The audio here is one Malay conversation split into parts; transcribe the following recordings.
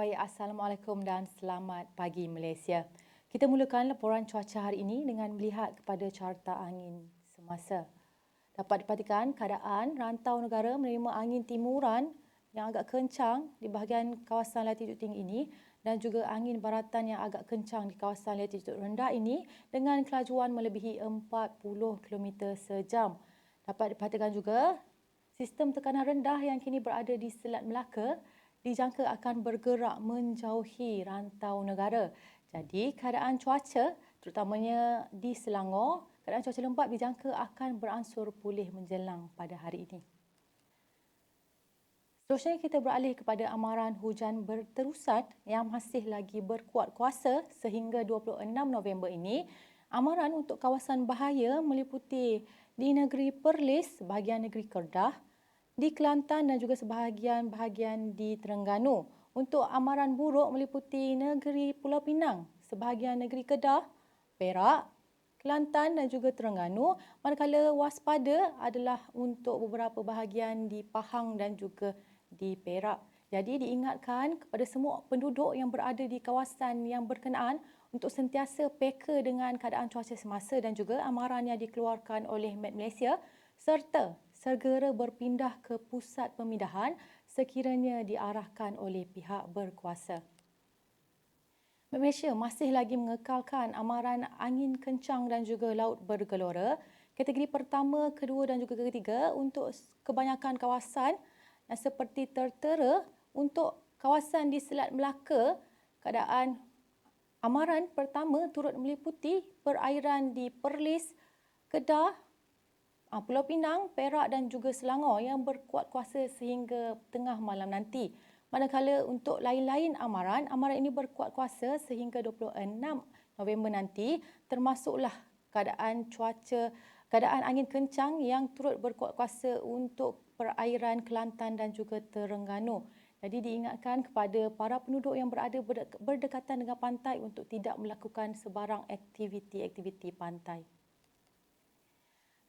Baik, Assalamualaikum dan selamat pagi Malaysia. Kita mulakan laporan cuaca hari ini dengan melihat kepada carta angin semasa. Dapat diperhatikan keadaan rantau negara menerima angin timuran yang agak kencang di bahagian kawasan latitude tinggi ini dan juga angin baratan yang agak kencang di kawasan latitude rendah ini dengan kelajuan melebihi 40 km sejam. Dapat diperhatikan juga sistem tekanan rendah yang kini berada di Selat Melaka dijangka akan bergerak menjauhi rantau negara. Jadi keadaan cuaca terutamanya di Selangor, keadaan cuaca lembap dijangka akan beransur pulih menjelang pada hari ini. Seterusnya kita beralih kepada amaran hujan berterusan yang masih lagi berkuat kuasa sehingga 26 November ini. Amaran untuk kawasan bahaya meliputi di negeri Perlis, bahagian negeri Kedah, di Kelantan dan juga sebahagian bahagian di Terengganu. Untuk amaran buruk meliputi negeri Pulau Pinang, sebahagian negeri Kedah, Perak, Kelantan dan juga Terengganu. Manakala waspada adalah untuk beberapa bahagian di Pahang dan juga di Perak. Jadi diingatkan kepada semua penduduk yang berada di kawasan yang berkenaan untuk sentiasa peka dengan keadaan cuaca semasa dan juga amaran yang dikeluarkan oleh Met Malaysia serta segera berpindah ke pusat pemindahan sekiranya diarahkan oleh pihak berkuasa. Malaysia masih lagi mengekalkan amaran angin kencang dan juga laut bergelora. Kategori pertama, kedua dan juga ketiga untuk kebanyakan kawasan dan seperti tertera untuk kawasan di Selat Melaka, keadaan amaran pertama turut meliputi perairan di Perlis, Kedah, Ah, Pulau Pinang, Perak dan juga Selangor yang berkuat kuasa sehingga tengah malam nanti. Manakala untuk lain-lain amaran, amaran ini berkuat kuasa sehingga 26 November nanti termasuklah keadaan cuaca, keadaan angin kencang yang turut berkuat kuasa untuk perairan Kelantan dan juga Terengganu. Jadi diingatkan kepada para penduduk yang berada berdekatan dengan pantai untuk tidak melakukan sebarang aktiviti-aktiviti pantai.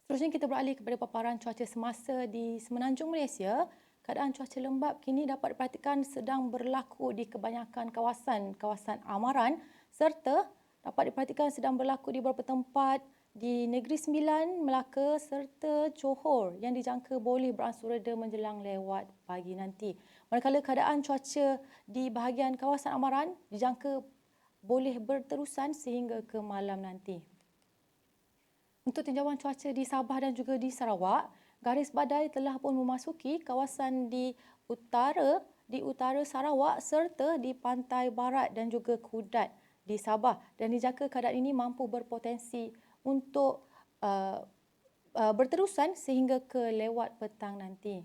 Seterusnya kita beralih kepada paparan cuaca semasa di Semenanjung Malaysia. Keadaan cuaca lembap kini dapat diperhatikan sedang berlaku di kebanyakan kawasan-kawasan amaran serta dapat diperhatikan sedang berlaku di beberapa tempat di Negeri Sembilan, Melaka serta Johor yang dijangka boleh beransur reda menjelang lewat pagi nanti. Manakala keadaan cuaca di bahagian kawasan amaran dijangka boleh berterusan sehingga ke malam nanti. Untuk tinjauan cuaca di Sabah dan juga di Sarawak, garis badai telah pun memasuki kawasan di utara di utara Sarawak serta di pantai barat dan juga Kudat di Sabah dan dijangka keadaan ini mampu berpotensi untuk uh, uh, berterusan sehingga ke lewat petang nanti.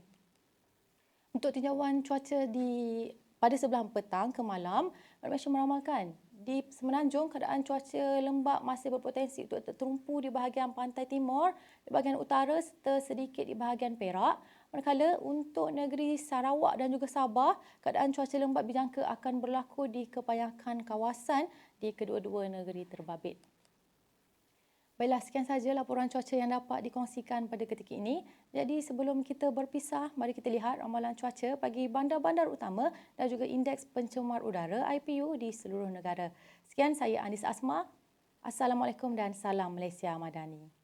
Untuk tinjauan cuaca di pada sebelah petang ke malam, Malaysia meramalkan di Semenanjung keadaan cuaca lembap masih berpotensi untuk tertumpu di bahagian pantai timur, di bahagian utara serta sedikit di bahagian Perak. Manakala untuk negeri Sarawak dan juga Sabah, keadaan cuaca lembap dijangka akan berlaku di kebanyakan kawasan di kedua-dua negeri terbabit. Baiklah, sekian sahaja laporan cuaca yang dapat dikongsikan pada ketika ini. Jadi sebelum kita berpisah, mari kita lihat ramalan cuaca bagi bandar-bandar utama dan juga indeks pencemar udara IPU di seluruh negara. Sekian saya Anis Asma. Assalamualaikum dan salam Malaysia Madani.